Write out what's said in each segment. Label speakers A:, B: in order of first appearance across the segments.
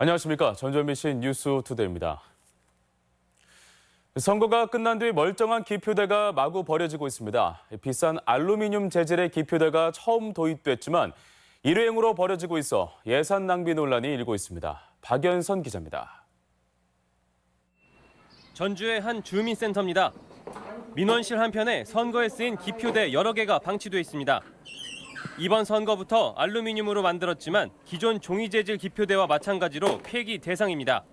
A: 안녕하십니까. 전주MBC 뉴스 투데이입니다. 선거가 끝난 뒤 멀쩡한 기표대가 마구 버려지고 있습니다. 비싼 알루미늄 재질의 기표대가 처음 도입됐지만 일회용으로 버려지고 있어 예산 낭비 논란이 일고 있습니다. 박연선 기자입니다.
B: 전주의 한 주민센터입니다. 민원실 한편에 선거에 쓰인 기표대 여러 개가 방치돼 있습니다. 이번 선거부터 알루미늄으로 만들었지만 기존 종이 재질 기표대와 마찬가지로 폐기 대상입니다.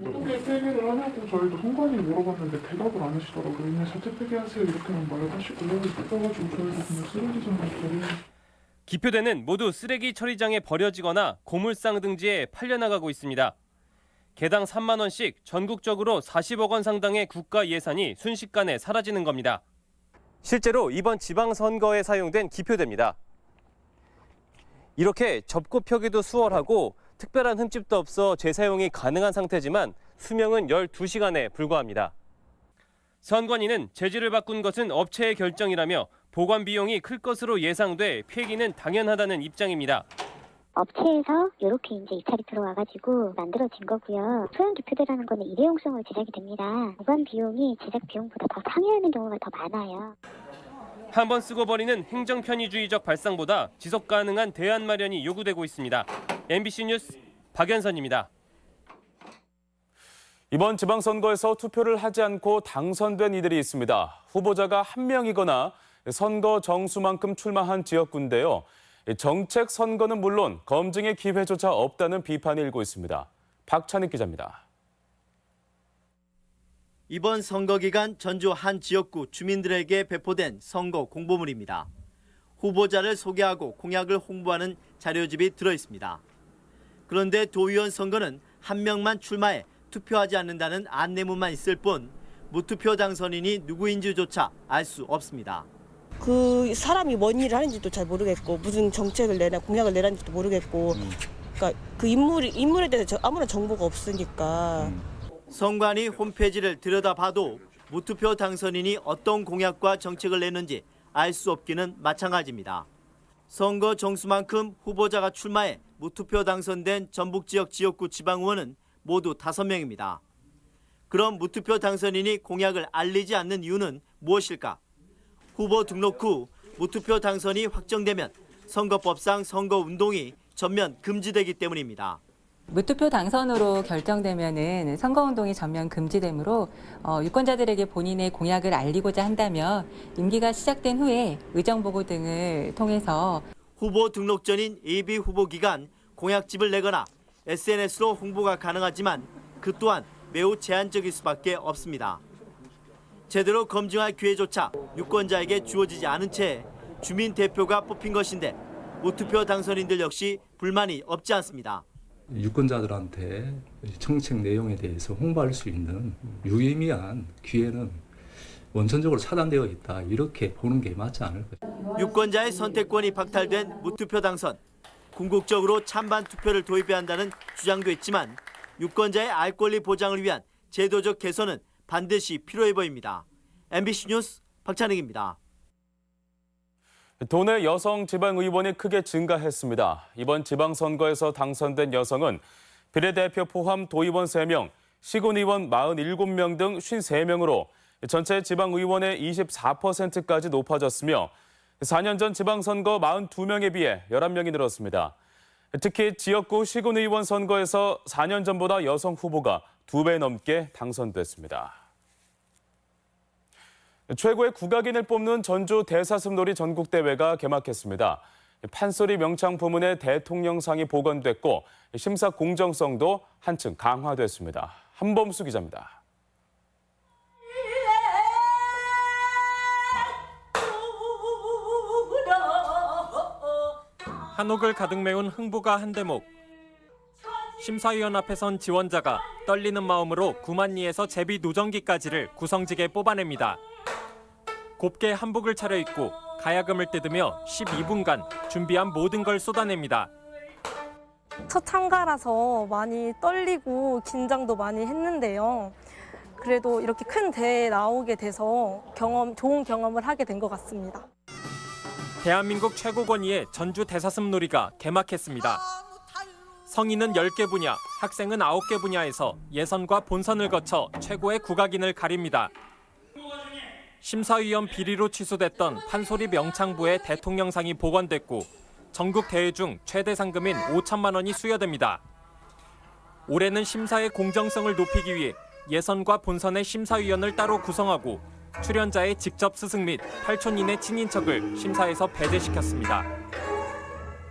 C: 어떻게 폐기를 하냐고 저희도 선관위 물어봤는데 대답을 안 하시더라고요. 그냥 자체 폐기하세요 이렇게만 말하시고 그래가지고 저희도 그냥 쓰레기장에 버리는
B: 기표대는 모두 쓰레기 처리장에 버려지거나 고물상 등지에 팔려나가고 있습니다. 개당 3만 원씩 전국적으로 40억 원 상당의 국가 예산이 순식간에 사라지는 겁니다. 실제로 이번 지방선거에 사용된 기표대입니다. 이렇게 접고 펴기도 수월하고 특별한 흠집도 없어 재사용이 가능한 상태지만 수명은 12시간에 불과합니다. 선관위는 재질을 바꾼 것은 업체의 결정이라며 보관 비용이 클 것으로 예상돼 폐기는 당연하다는 입장입니다.
D: 업체에서 이렇게 이제 입찰이 들어와가지고 만들어진 거고요. 소형 기표대라는 거는 일회용성으로 제작이 됩니다. 보관 비용이 제작 비용보다 더 상회하는 경우가 더 많아요.
B: 한 번 쓰고 버리는 행정 편의주의적 발상보다 지속 가능한 대안 마련이 요구되고 있습니다. MBC 뉴스 박연선입니다.
A: 이번 지방선거에서 투표를 하지 않고 당선된 이들이 있습니다. 후보자가 한 명이거나 선거 정수만큼 출마한 지역구인데요. 정책 선거는 물론 검증의 기회조차 없다는 비판이 일고 있습니다. 박찬익 기자입니다.
E: 이번 선거 기간 전주 한 지역구 주민들에게 배포된 선거 공보물입니다. 후보자를 소개하고 공약을 홍보하는 자료집이 들어 있습니다. 그런데 도의원 선거는 한 명만 출마해 투표하지 않는다는 안내문만 있을 뿐 무투표 당선인이 누구인지조차 알 수 없습니다.
F: 그 사람이 뭔 일을 하는지도 잘 모르겠고 무슨 정책을 내나 공약을 내라는지도 모르겠고 그러니까 그 인물이 인물에 대해서 저- 아무런 정보가 없으니까
E: 선관위 홈페이지를 들여다봐도 무투표 당선인이 어떤 공약과 정책을 내는지 알 수 없기는 마찬가지입니다. 선거 정수만큼 후보자가 출마해 무투표 당선된 전북 지역 지역구 지방의원은 모두 5명입니다. 그럼 무투표 당선인이 공약을 알리지 않는 이유는 무엇일까? 후보 등록 후 무투표 당선이 확정되면 선거법상 선거 운동이 전면 금지되기 때문입니다.
G: 무투표 당선으로 결정되면은 선거운동이 전면 금지되므로 어, 유권자들에게 본인의 공약을 알리고자 한다면 임기가 시작된 후에 의정보고 등을 통해서
E: 후보 등록 전인 예비 후보 기간 공약집을 내거나 SNS로 홍보가 가능하지만 그 또한 매우 제한적일 수밖에 없습니다. 제대로 검증할 기회조차 유권자에게 주어지지 않은 채 주민 대표가 뽑힌 것인데 무투표 당선인들 역시 불만이 없지 않습니다.
H: 유권자들한테 정책 내용에 대해서 홍보할 수 있는 유의미한 기회는 원천적으로 차단되어 있다 이렇게 보는 게 맞지 않을까.
E: 유권자의 선택권이 박탈된 무투표 당선. 궁극적으로 찬반 투표를 도입해야 한다는 주장도 있지만 유권자의 알 권리 보장을 위한 제도적 개선은 반드시 필요해 보입니다. MBC 뉴스 박찬익입니다.
A: 도내 여성 지방의원이 크게 증가했습니다. 이번 지방선거에서 당선된 여성은 비례대표 포함 도의원 3명, 시군의원 47명 등 53명으로 전체 지방의원의 24%까지 높아졌으며 4년 전 지방선거 42명에 비해 11명이 늘었습니다. 특히 지역구 시군의원 선거에서 4년 전보다 여성 후보가 2배 넘게 당선됐습니다. 최고의 국악인을 뽑는 전주 대사슴놀이 전국대회가 개막했습니다. 판소리 명창 부문의 대통령상이 복원됐고 심사 공정성도 한층 강화됐습니다. 한범수 기자입니다.
B: 한옥을 가득 메운 흥부가 한 대목. 심사위원 앞에 선 지원자가 떨리는 마음으로 구만리에서 제비 노정기까지를 구성지게 뽑아냅니다. 곱게 한복을 차려입고 가야금을 뜯으며 12분간 준비한 모든 걸 쏟아냅니다.
I: 첫 참가라서 많이 떨리고 긴장도 많이 했는데요. 그래도 이렇게 큰 대회에 나오게 돼서 경험, 좋은 경험을 하게 된 것 같습니다.
B: 대한민국 최고 권위의 전주 대사슴 놀이가 개막했습니다. 성인은 10개 분야, 학생은 9개 분야에서 예선과 본선을 거쳐 최고의 국악인을 가립니다. 심사위원 비리로 취소됐던 판소리 명창부의 대통령상이 복원됐고 전국 대회 중 최대 상금인 5천만 원이 수여됩니다. 올해는 심사의 공정성을 높이기 위해 예선과 본선의 심사위원을 따로 구성하고 출연자의 직접 스승 및 8촌인의 친인척을 심사에서 배제시켰습니다.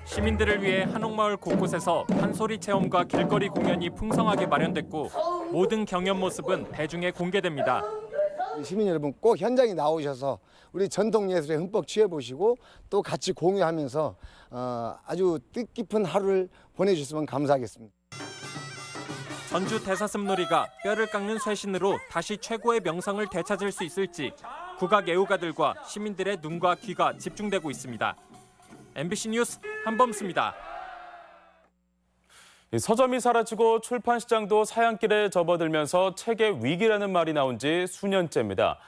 B: 시민들을 위해 한옥마을 곳곳에서 판소리 체험과 길거리 공연이 풍성하게 마련됐고 모든 경연 모습은 대중에 공개됩니다.
J: 시민 여러분 꼭 현장에 나오셔서 우리 전통 예술에 흠뻑 취해 보시고 또 같이 공유하면서 어, 아주 뜻깊은 하루를 보내주셨으면 감사하겠습니다.
B: 전주 대사슴놀이가 뼈를 깎는 쇄신으로 다시 최고의 명성을 되찾을 수 있을지 국악 애호가들과 시민들의 눈과 귀가 집중되고 있습니다. MBC 뉴스 한범수입니다.
A: 이 서점이 사라지고 출판 시장도 사양길에 접어들면서 책의 위기라는 말이 나온 지 수년째입니다.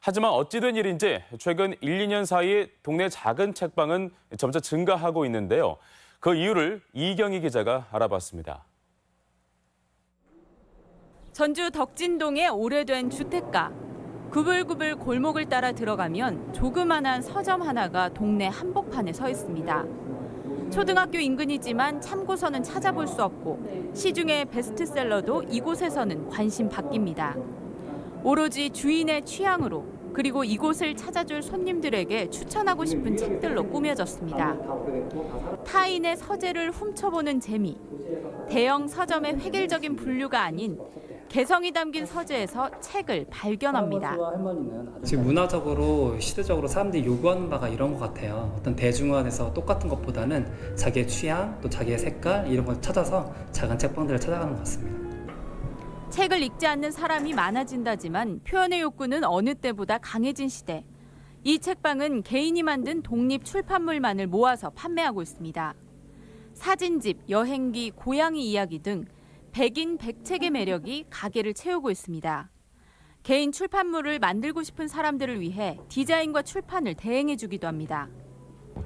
A: 하지만 어찌된 일인지 최근 1, 2년 사이 동네 작은 책방은 점차 증가하고 있는데요. 그 이유를 이경희 기자가 알아봤습니다.
K: 전주 덕진동의 오래된 주택가. 구불구불 골목을 따라 들어가면 조그만한 서점 하나가 동네 한복판에 서 있습니다. 초등학교 인근이지만 참고서는 찾아볼 수 없고 시중의 베스트셀러도 이곳에서는 관심 바뀝니다. 오로지 주인의 취향으로 그리고 이곳을 찾아줄 손님들에게 추천하고 싶은 책들로 꾸며졌습니다. 타인의 서재를 훔쳐보는 재미, 대형 서점의 획일적인 분류가 아닌 개성이 담긴 서재에서 책을 발견합니다.
L: 지금 문화적으로 시대적으로 사람들이 요구하는 바가 이런 것 같아요. 어떤 대중화돼서 똑같은 것보다는 자기의 취향 또 자기의 색깔 이런 걸 찾아서 작은 책방들을 찾아가는 것 같습니다.
K: 책을 읽지 않는 사람이 많아진다지만 표현의 욕구는 어느 때보다 강해진 시대. 이 책방은 개인이 만든 독립 출판물만을 모아서 판매하고 있습니다. 사진집, 여행기, 고양이 이야기 등 백인 백책의 매력이 가게를 채우고 있습니다. 개인 출판물을 만들고 싶은 사람들을 위해 디자인과 출판을 대행해 주기도 합니다.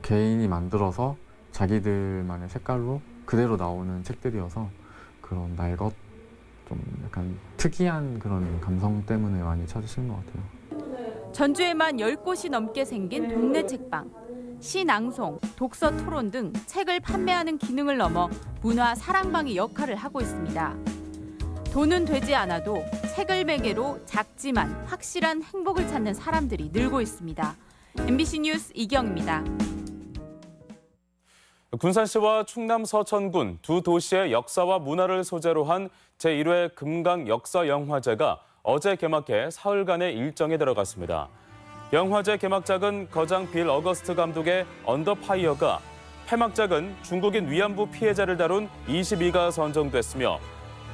M: 개인이 만들어서 자기들만의 색깔로 그대로 나오는 책들이어서 그런 날것 좀 약간 특이한 그런 감성 때문에 많이 찾으시는 것 같아요.
K: 전주에만 10곳이 넘게 생긴 동네 책방. 시낭송, 독서 토론 등 책을 판매하는 기능을 넘어 문화 사랑방의 역할을 하고 있습니다. 돈은 되지 않아도 책을 매개로 작지만 확실한 행복을 찾는 사람들이 늘고 있습니다. MBC 뉴스 이경입니다.
A: 군산시와 충남 서천군 두 도시의 역사와 문화를 소재로 한 제1회 금강 역사 영화제가 어제 개막해 사흘간의 일정에 들어갔습니다. 영화제 개막작은 거장 빌 어거스트 감독의 언더파이어가 폐막작은 중국인 위안부 피해자를 다룬 22가 선정됐으며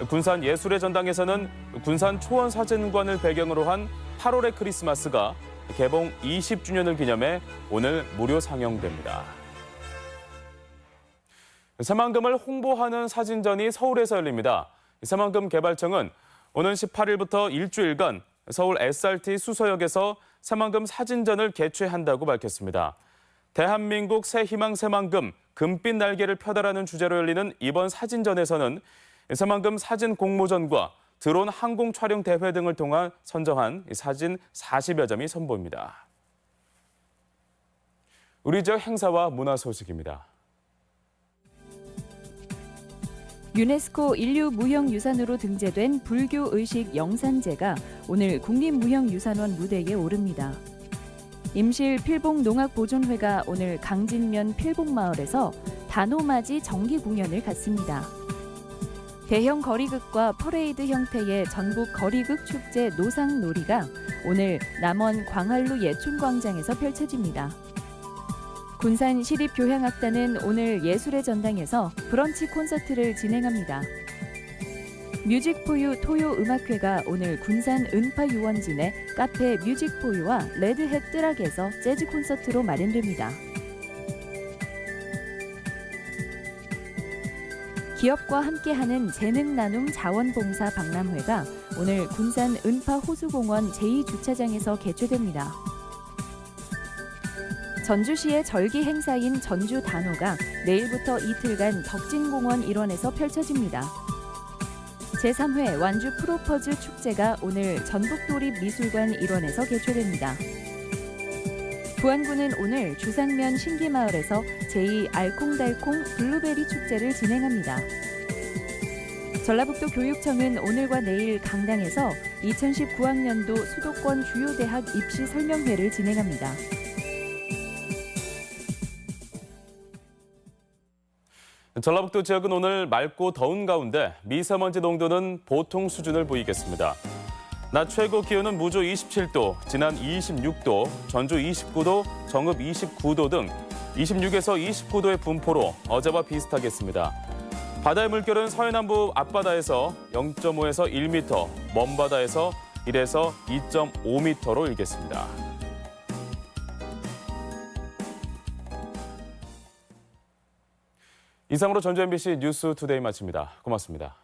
A: 군산 예술의 전당에서는 군산 초원 사진관을 배경으로 한 8월의 크리스마스가 개봉 20주년을 기념해 오늘 무료 상영됩니다. 새만금을 홍보하는 사진전이 서울에서 열립니다. 새만금 개발청은 오는 18일부터 일주일간 서울 SRT 수서역에서 새만금 사진전을 개최한다고 밝혔습니다. 대한민국 새희망 새만금 금빛 날개를 펴다라는 주제로 열리는 이번 사진전에서는 새만금 사진 공모전과 드론 항공 촬영 대회 등을 통한 선정한 사진 40여 점이 선보입니다. 우리 지역 행사와 문화 소식입니다.
N: 유네스코 인류 무형유산으로 등재된 불교 의식 영산제가 오늘 국립무형유산원 무대에 오릅니다. 임실 필봉 농악보존회가 오늘 강진면 필봉마을에서 단오맞이 정기 공연을 갖습니다. 대형 거리극과 퍼레이드 형태의 전국 거리극 축제 노상놀이가 오늘 남원 광활루 예촌광장에서 펼쳐집니다. 군산 시립교향악단은 오늘 예술의 전당에서 브런치 콘서트를 진행합니다. 뮤직포유 토요 음악회가 오늘 군산 은파 유원진의 카페 뮤직포유와 레드햇 뜨락에서 재즈 콘서트로 마련됩니다. 기업과 함께하는 재능 나눔 자원봉사 박람회가 오늘 군산 은파 호수공원 제2주차장에서 개최됩니다. 전주시의 절기 행사인 전주 단오가 내일부터 이틀간 덕진공원 일원에서 펼쳐집니다. 제3회 완주 프로퍼즈 축제가 오늘 전북도립미술관 일원에서 개최됩니다. 부안군은 오늘 주상면 신기마을에서 제2 알콩달콩 블루베리 축제를 진행합니다. 전라북도 교육청은 오늘과 내일 강당에서 2019학년도 수도권 주요 대학 입시 설명회를 진행합니다.
A: 전라북도 지역은 오늘 맑고 더운 가운데 미세먼지 농도는 보통 수준을 보이겠습니다. 낮 최고 기온은 무조 27도, 진안 26도, 전주 29도, 정읍 29도 등 26에서 29도의 분포로 어제와 비슷하겠습니다. 바다의 물결은 서해남부 앞바다에서 0.5에서 1m, 먼바다에서 1에서 2.5m로 일겠습니다. 이상으로 전주 MBC 뉴스 투데이 마칩니다. 고맙습니다.